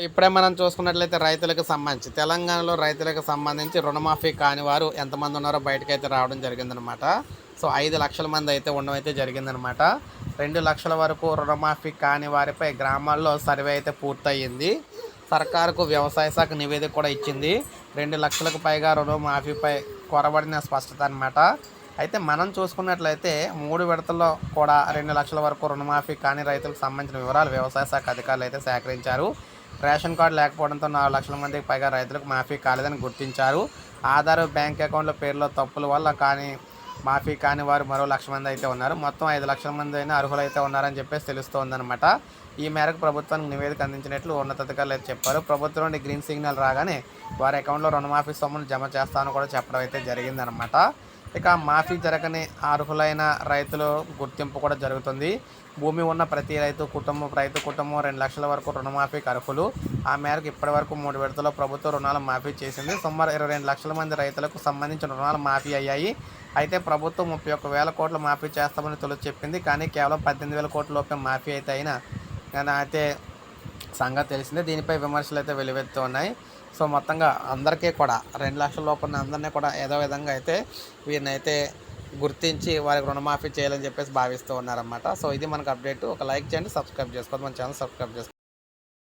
ఇప్పుడే మనం చూసుకున్నట్లయితే రైతులకు సంబంధించి తెలంగాణలో రైతులకు సంబంధించి రుణమాఫీ కాని వారు ఎంతమంది ఉన్నారో బయటకైతే రావడం జరిగిందనమాట సో ఐదు లక్షల మంది అయితే ఉండడం అయితే జరిగిందనమాట రెండు లక్షల వరకు రుణమాఫీ కాని వారిపై గ్రామాల్లో సర్వే అయితే పూర్తయింది. సర్కారుకు వ్యవసాయ శాఖ నివేదిక కూడా ఇచ్చింది. రెండు లక్షలకు పైగా రుణమాఫీపై కొరబడిన స్పష్టత అనమాట అయితే మనం చూసుకున్నట్లయితే మూడు విడతల్లో కూడా రెండు లక్షల వరకు రుణమాఫీ కాని రైతులకు సంబంధించిన వివరాలు వ్యవసాయ శాఖ అధికారులు అయితే సేకరించారు. రేషన్ కార్డు లేకపోవడంతో నాలుగు లక్షల మందికి పైగా రైతులకు మాఫీ కాలేదని గుర్తించారు. ఆధార్ బ్యాంక్ అకౌంట్ల పేర్లో తప్పుల వల్ల కానీ మాఫీ కాని వారు మరో లక్ష మంది అయితే ఉన్నారు. మొత్తం ఐదు లక్షల మంది అయినా అర్హులైతే ఉన్నారని చెప్పేసి తెలుస్తోందనమాట ఈ మేరకు ప్రభుత్వానికి నివేదిక అందించినట్లు ఉన్నతాధికారులు అయితే చెప్పారు. ప్రభుత్వం నుండి గ్రీన్ సిగ్నల్ రాగానే వారి అకౌంట్లో రుణమాఫీ సొమ్మును జమ చేస్తామని కూడా చెప్పడం అయితే జరిగిందనమాట ఇక మాఫీ జరగని అర్హులైన రైతులు గుర్తింపు కూడా జరుగుతుంది. భూమి ఉన్న ప్రతి రైతు కుటుంబం రైతు కుటుంబం రెండు లక్షల వరకు రుణమాఫీకి అర్హులు. ఆ మేరకు ఇప్పటి వరకు మూడు విడతలో ప్రభుత్వం రుణాలు మాఫీ చేసింది. సుమారు ఇరవై రెండు లక్షల మంది రైతులకు సంబంధించిన రుణాలు మాఫీ అయ్యాయి. అయితే ప్రభుత్వం ముప్పై ఒక్క వేల కోట్లు మాఫీ చేస్తామని తొలి చెప్పింది. కానీ కేవలం పద్దెనిమిది వేల కోట్ల లోపే మాఫీ అయితే అయినా. అయితే సంగతి తెలిసిందే. దీనిపై విమర్శలు అయితే వెలువెత్తు ఉన్నాయి. సో మొత్తంగా అందరికీ కూడా రెండు లక్షల లోపల అందరినీ కూడా ఏదో విధంగా అయితే వీరినైతే గుర్తించి వారికి రుణమాఫీ చేయాలని చెప్పేసి భావిస్తూ ఉన్నారన్నమాట. సో ఇది మనకు అప్డేట్. ఒక లైక్ చేయండి సబ్స్క్రైబ్ చేసుకోండి. మన ఛానల్ సబ్స్క్రైబ్ చేసుకోండి.